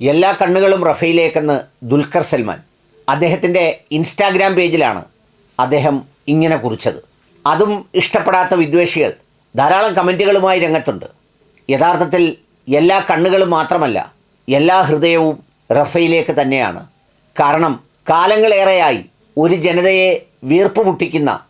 എല്ലാ കണ്ണുകളും റഫയിലേക്കെന്ന് ദുൽഖർ സൽമാൻ. അദ്ദേഹത്തിന്റെ ഇൻസ്റ്റാഗ്രാം പേജിലാണ് അദ്ദേഹം ഇങ്ങനെ കുറിച്ചത്. അതും ഇഷ്ടപ്പെടാത്ത വിദ്വേഷികൾ ധാരാളം കമന്റുകളുമായി രംഗത്തുണ്ട്. യഥാർത്ഥത്തിൽ എല്ലാ കണ്ണുകളും മാത്രമല്ല എല്ലാ ഹൃദയവും റഫയിലേക്ക് തന്നെയാണ്. കാരണം കാലങ്ങളേറെയായി ഒരു ജനതയെ വീർപ്പ് മുട്ടിക്കുന്ന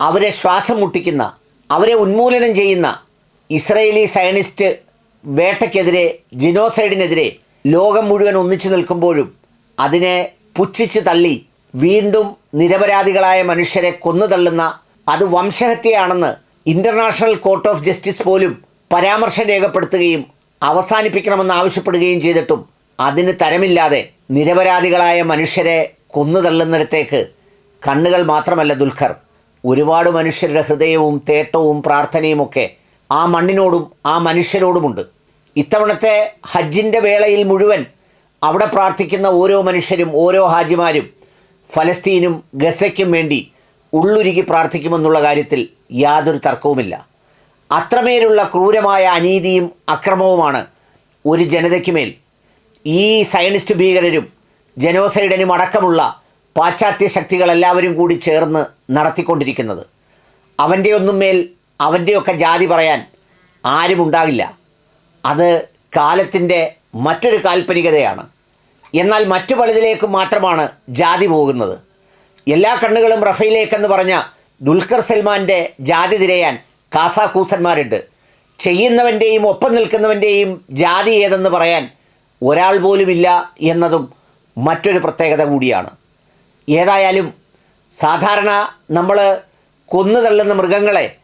അവരെ ശ്വാസം മുട്ടിക്കുന്ന അവരെ ഉന്മൂലനം ചെയ്യുന്ന ഇസ്രയേലി സയനിസ്റ്റ് വേട്ടയ്ക്കെതിരെ ജിനോസൈഡിനെതിരെ ലോകം മുഴുവൻ ഒന്നിച്ചു നിൽക്കുമ്പോഴും അതിനെ പുച്ഛിച്ച് തള്ളി വീണ്ടും നിരപരാധികളായ മനുഷ്യരെ കൊന്നു തള്ളുന്ന അത് വംശഹത്യയാണെന്ന് ഇന്റർനാഷണൽ കോർട്ട് ഓഫ് ജസ്റ്റിസ് പോലും പരാമർശം രേഖപ്പെടുത്തുകയും അവസാനിപ്പിക്കണമെന്ന് ആവശ്യപ്പെടുകയും ചെയ്തിട്ടും അതിന് തരമില്ലാതെ നിരപരാധികളായ മനുഷ്യരെ കൊന്നു തള്ളുന്നിടത്തേക്ക് കണ്ണുകൾ മാത്രമല്ല ദുൽഖർ. ഒരുപാട് മനുഷ്യരുടെ ഹൃദയവും തേട്ടവും പ്രാർത്ഥനയുമൊക്കെ ആ മണ്ണിനോടും ആ മനുഷ്യരോടുമുണ്ട്. ഇത്തവണത്തെ ഹജ്ജിന്റെ വേളയിൽ മുഴുവൻ അവിടെ പ്രാർത്ഥിക്കുന്ന ഓരോ മനുഷ്യരും ഓരോ ഹാജിമാരും ഫലസ്തീനും ഗസയ്ക്കും വേണ്ടി ഉള്ളുരുകി പ്രാർത്ഥിക്കുമെന്നുള്ള കാര്യത്തിൽ യാതൊരു തർക്കവുമില്ല. അത്രമേലുള്ള ക്രൂരമായ അനീതിയും അക്രമവുമാണ് ഒരു ജനതയ്ക്കുമേൽ ഈ സയനിസ്റ്റ് ഭീകരരും ജനോസൈഡനും അടക്കമുള്ള പാശ്ചാത്യ ശക്തികളെല്ലാവരും കൂടി ചേർന്ന് നടത്തിക്കൊണ്ടിരിക്കുന്നത്. അവന്റെ ഒന്നും മേൽ അവന്റെയൊക്കെ ജാതി പറയാൻ ആരുമുണ്ടാകില്ല. അത് കാലത്തിന്റെ മറ്റൊരു കാൽപ്പനികതയാണ്. എന്നാൽ മറ്റു പലതിലേക്ക് മാത്രമാണ് ജാതി പോകുന്നത്. എല്ലാ കണ്ണുകളും റഫയിലേക്കെന്ന് പറഞ്ഞ ദുൽഖർ സൽമാന്റെ ജാതി തിരയാൻ കാസാക്കൂസന്മാരുണ്ട്. ചെയ്യുന്നവന്റെയും ഒപ്പം നിൽക്കുന്നവന്റെയും ജാതി ഏതെന്ന് പറയാൻ ഒരാൾ പോലുമില്ല എന്നതും മറ്റൊരു പ്രത്യേകത കൂടിയാണ്. ഏതായാലും സാധാരണ നമ്മൾ കൊന്നു തള്ളുന്ന മൃഗങ്ങളെ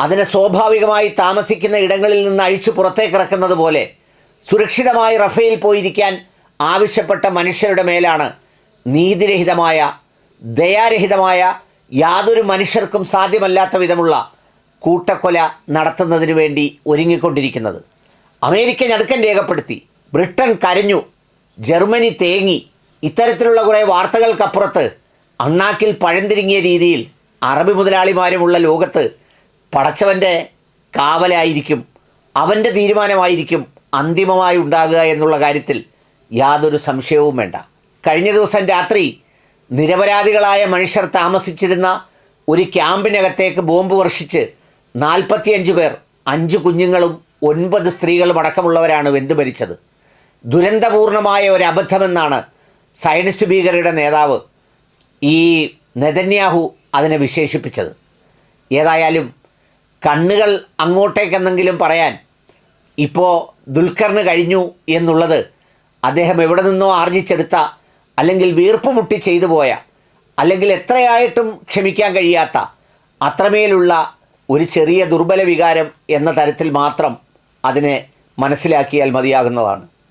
അതിനെ സ്വാഭാവികമായി താമസിക്കുന്ന ഇടങ്ങളിൽ നിന്ന് അഴിച്ചു പുറത്തേക്കിറക്കുന്നത് പോലെ സുരക്ഷിതമായി റഫേൽ പോയിരിക്കാൻ ആവശ്യപ്പെട്ട മനുഷ്യരുടെ മേലാണ് നീതിരഹിതമായ ദയാരഹിതമായ യാതൊരു മനുഷ്യർക്കും സാധ്യമല്ലാത്ത വിധമുള്ള കൂട്ടക്കൊല നടത്തുന്നതിന് വേണ്ടി ഒരുങ്ങിക്കൊണ്ടിരിക്കുന്നത്. അമേരിക്ക ഞടുക്കം രേഖപ്പെടുത്തി. ബ്രിട്ടൻ കരഞ്ഞു. ജർമ്മനി തേങ്ങി. ഇത്തരത്തിലുള്ള കുറേ വാർത്തകൾക്കപ്പുറത്ത് അണ്ണാക്കിൽ പഴന്തിരിങ്ങിയ രീതിയിൽ അറബി മുതലാളിമാരുമുള്ള ലോകത്ത് പടച്ചവന്റെ കാവലായിരിക്കും അവന്റെ തീരുമാനമായിരിക്കും അന്തിമമായി ഉണ്ടാകുക എന്നുള്ള കാര്യത്തിൽ യാതൊരു സംശയവും വേണ്ട. കഴിഞ്ഞ ദിവസം രാത്രി നിരപരാധികളായ മനുഷ്യർ താമസിച്ചിരുന്ന ഒരു ക്യാമ്പിനകത്തേക്ക് ബോംബ് വർഷിച്ച് നാൽപ്പത്തിയഞ്ച് പേർ അഞ്ച് കുഞ്ഞുങ്ങളും ഒൻപത് സ്ത്രീകളും അടക്കമുള്ളവരാണ് വെന്തു മരിച്ചത്. ദുരന്തപൂർണമായ ഒരു അബദ്ധമെന്നാണ് സയനിസ്റ്റ് ഭീകരരുടെ നേതാവ് ഈ നെതന്യാഹു അതിനെ വിശേഷിപ്പിച്ചത്. ഏതായാലും കണ്ണുകൾ അങ്ങോട്ടേക്കെന്നെങ്കിലും പറയാൻ. ഇപ്പോൾ ദുൽഖറിന് കഴിഞ്ഞു എന്നുള്ളത് അദ്ദേഹം എവിടെ നിന്നോ ആർജിച്ചെടുത്ത അല്ലെങ്കിൽ വീർപ്പ് മുട്ടി ചെയ്തു പോയ അല്ലെങ്കിൽ എത്രയായിട്ടും ക്ഷമിക്കാൻ കഴിയാത്ത അത്രമേലുള്ള ഒരു ചെറിയ ദുർബല വികാരം എന്ന തരത്തിൽ മാത്രം അതിനെ മനസ്സിലാക്കിയാൽ മതിയാകുന്നതാണ്.